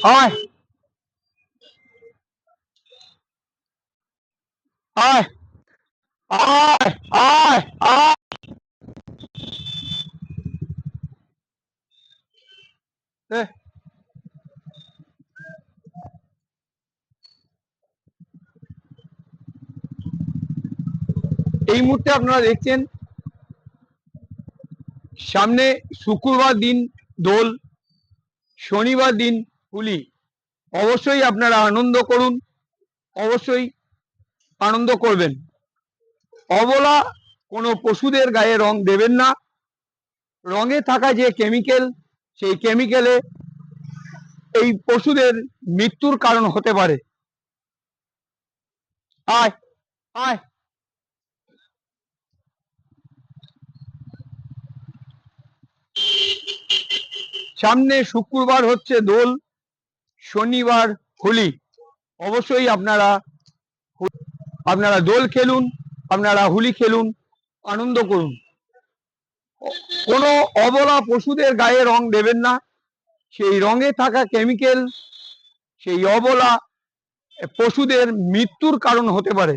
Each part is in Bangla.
আয় আয় আয় আয় আয় এ, এই মুহূর্তে আপনারা দেখছেন সামনে শুক্রবার দিন দোল শনিবার দিন হুলি। অবশ্যই আপনারা আনন্দ করুন। অবশ্যই আনন্দ করবেন। অবলা কোনো পশুদের গায়ে রং দেবেন না। রঙে থাকা যে কেমিক্যাল সেই কেমিক্যালে এই পশুদের মৃত্যুর কারণ হতে পারে। আয় আয়। সামনে শুক্রবার হচ্ছে দোল। শনিবার হোলি। অবশ্যই আপনারা আপনারা দোল খেলুন, আপনারা হোলি খেলুন, আনন্দ করুন। কোনো অবলা পশুদের গায়ে রং দেবেন না। সেই রঙে থাকা কেমিক্যাল সেই অবলা পশুদের মৃত্যুর কারণ হতে পারে।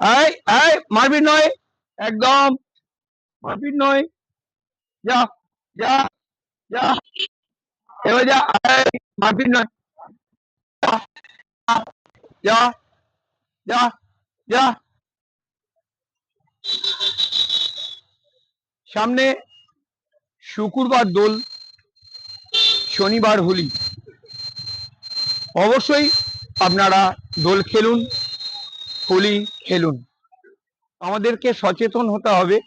এই এই নয়। একদম। মারপিট নয়। যা যা যা। এবার যা এই, মারপিট নয়। যা যা যা। সামনে শুক্রবার দোল শনিবার হোলি। অবশ্যই আপনারা দোল খেলুন। হোলি খেলুন। আমাদেরকে সচেতন হতে হবে।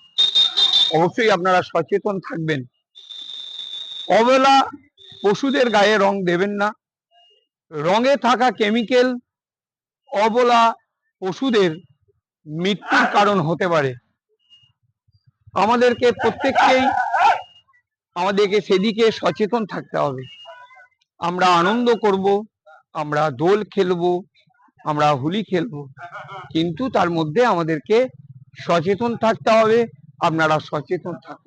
অবশ্যই আপনারা সচেতন থাকবেন। অবেলা পশুদের গায়ে রং দেবেন না। রঙে থাকা কেমিক্যাল অবলা পশুদের মৃত্যুর কারণ হতে পারে। আমাদেরকে প্রত্যেককেই, আমাদেরকে সেদিকে সচেতন থাকতে হবে। আমরা আনন্দ করব, আমরা দোল খেলব আমরা হোলি খেলব। কিন্তু তার মধ্যে আমাদেরকে সচেতন থাকতে হবে। আপনারা সচেতন থাকুন।